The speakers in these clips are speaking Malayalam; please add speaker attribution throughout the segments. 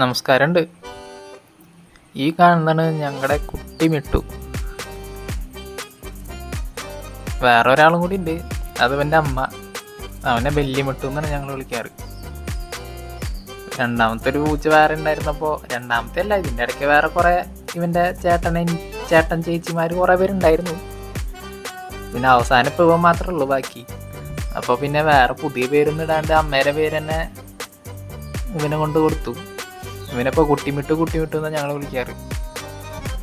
Speaker 1: നമസ്കാരമുണ്ട്. ഈ കാണുന്നതാണ് ഞങ്ങളുടെ കുട്ടി മിട്ടു. വേറെ ഒരാളും കൂടി ഉണ്ട് അത് എന്റെ അമ്മ. അവനെ ബെല്ലി മിട്ടു എന്നാണ് ഞങ്ങൾ വിളിക്കാറ്. രണ്ടാമത്തെ ഒരു പൂച്ച വേറെ ഉണ്ടായിരുന്നപ്പോൾ രണ്ടാമത്തെ അല്ല ഇതിന്റെ ഇടയ്ക്ക് വേറെ കുറേ ഇവന്റെ ചേട്ടനെ ചേട്ടൻ ചേച്ചിമാർ കുറേ പേരുണ്ടായിരുന്നു പിന്നെ അവസാനം ഇപ്പോൾ ഇവൻ മാത്രമേ ഉള്ളൂ ബാക്കി. അപ്പോൾ പിന്നെ വേറെ പുതിയ പേരൊന്നും ഇടാണ്ട് അമ്മേരെ പേര് തന്നെ ഇവനെ കൊണ്ട് കൊടുത്തു. ഇവനിപ്പോൾ കുട്ടിമിട്ട് കുട്ടിമിട്ട് എന്നാണ് ഞങ്ങൾ വിളിക്കാറ്.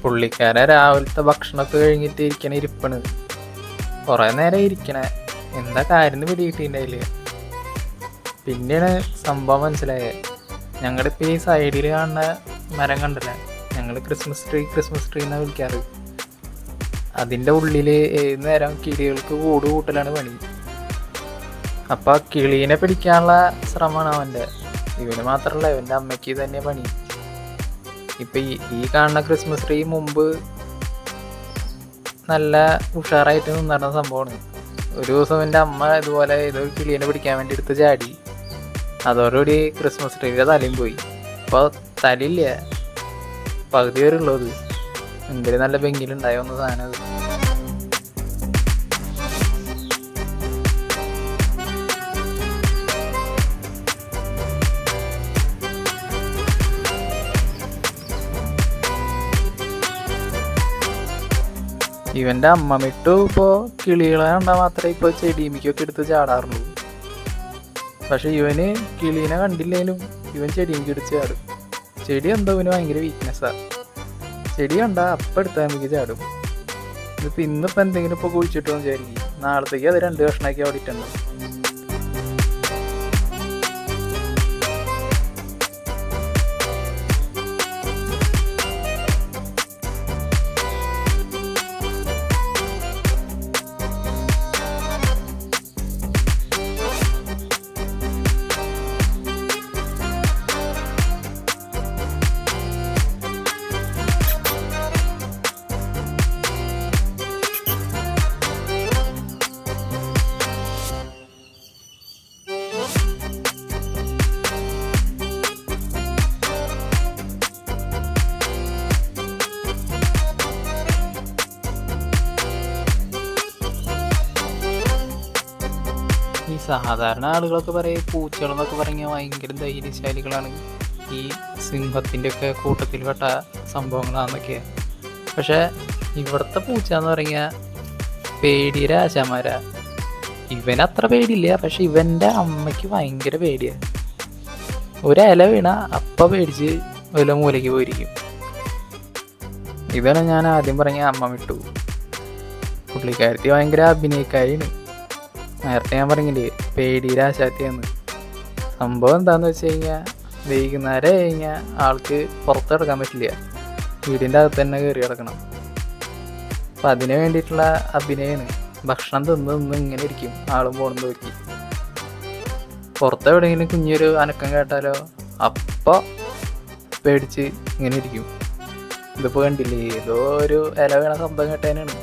Speaker 1: പുള്ളിക്കാര രാവിലത്തെ ഭക്ഷണമൊക്കെ കഴിഞ്ഞിട്ട് ഇരിക്കണ ഇരിപ്പണ്. കുറേ നേരം ഇരിക്കണേ. എന്താ കാര്യം പിടികിട്ടിണ്ടായില്ല പിന്നെയാണ് സംഭവം മനസ്സിലായത് ഞങ്ങളുടെ ഇപ്പോൾ ഈ സൈഡിൽ കാണുന്ന മരം കണ്ടില്ല? ഞങ്ങൾ ക്രിസ്മസ് ട്രീ ക്രിസ്മസ് ട്രീ എന്നാണ് വിളിക്കാറ്. അതിന്റെ ഉള്ളിൽ ഏത് നേരം കിളികൾക്ക് കൂട് കൂട്ടലാണ് പണി. അപ്പോൾ കിളീനെ പിടിക്കാനുള്ള ശ്രമമാണ് അവന്റെ. ഇവന് മാത്രമല്ല ഇവന്റെ അമ്മയ്ക്ക് തന്നെ പണി. ഇപ്പം ഈ കാണുന്ന ക്രിസ്മസ് ട്രീ മുമ്പ് നല്ല ഉഷാറായിട്ട് നിന്നിരുന്ന സംഭവമാണ്. ഒരു ദിവസം എന്റെ അമ്മ ഇതുപോലെ ഏതോ കിളിയനെ പിടിക്കാൻ വേണ്ടി എടുത്ത് ചാടി. അതോടുകൂടി ക്രിസ്മസ് ട്രീയുടെ തലയും പോയി. അപ്പോൾ തലയില്ല. പകുതി വരെ ഉള്ളത് എന്തൊരു നല്ല ബെങ്കിലുണ്ടായോന്ന് സാധനം അത് ഇവന്റെ അമ്മ മിട്ടു ഇപ്പോ കിളികളെ കണ്ടാൽ മാത്രമേ ഇപ്പൊ ചെടിമിക്കൊക്കെ എടുത്ത് ചാടാറുള്ളൂ. പക്ഷെ ഇവന് കിളീനെ കണ്ടില്ലേലും ഇവൻ ചെടിമിക്ക് എടുത്ത് ചാടും. ചെടി എന്തോ ഇവന് ഭയങ്കര വീക്ക്നെസ്സാ ചെടി കണ്ടാ അപ്പം എടുത്താൽ നമുക്ക് ചാടും. ഇതിപ്പോ ഇന്നിപ്പോ എന്തെങ്കിലും ഇപ്പൊ കുഴിച്ചിട്ടോ വിചാരിക്കും. നാളത്തേക്ക് അത് രണ്ട് കഷ്ണമാക്കി അവിടെ സാധാരണ ആളുകളൊക്കെ പറയും പൂച്ചകളെന്നൊക്കെ പറഞ്ഞാൽ ഭയങ്കര ധൈര്യശാലികളാണ്. ഈ സിംഹത്തിന്റെ ഒക്കെ കൂട്ടത്തിൽ പെട്ട സംഭവങ്ങളാണെന്നൊക്കെയാണ് പക്ഷേ ഇവിടുത്തെ പൂച്ച എന്ന് പറഞ്ഞാൽ പേടിയുടെ ആശാമാരാ ഇവൻ അത്ര പേടിയില്ല പക്ഷെ ഇവന്റെ അമ്മയ്ക്ക് ഭയങ്കര പേടിയാണ് ഒരല വീണ അപ്പ പേടിച്ച് വല്ല മൂലയ്ക്ക് പോയിരിക്കും. ഇതാണ് ഞാൻ ആദ്യം പറഞ്ഞ അമ്മ വിട്ടു. പുള്ളിക്കാരത്തി ഭയങ്കര അഭിനയക്കാരിയാണ്. നേരത്തെ ഞാൻ പറഞ്ഞില്ലേ പേടി രാശാത്തിയെന്ന് സംഭവം എന്താന്ന് വെച്ച് കഴിഞ്ഞാൽ വൈകുന്നേരം കഴിഞ്ഞാൽ ആൾക്ക് പുറത്ത് കിടക്കാൻ പറ്റില്ല. വീടിന്റെ അകത്ത് തന്നെ കയറി കിടക്കണം അപ്പം അതിന് വേണ്ടിയിട്ടുള്ള അഭിനയമാണ് ഭക്ഷണം തിന്ന് തിന്ന് ഇങ്ങനെ ഇരിക്കും ആളും പോണെന്ന് നോക്കി. പുറത്ത് എവിടെയെങ്കിലും കുഞ്ഞൊരു അനക്കം കേട്ടാലോ അപ്പോൾ പേടിച്ച് ഇങ്ങനെ ഇരിക്കും. ഇതിപ്പോൾ കണ്ടില്ലേ ഏതോ ഒരു ഇല വീണ ശബ്ദം കേട്ടതിനാണ്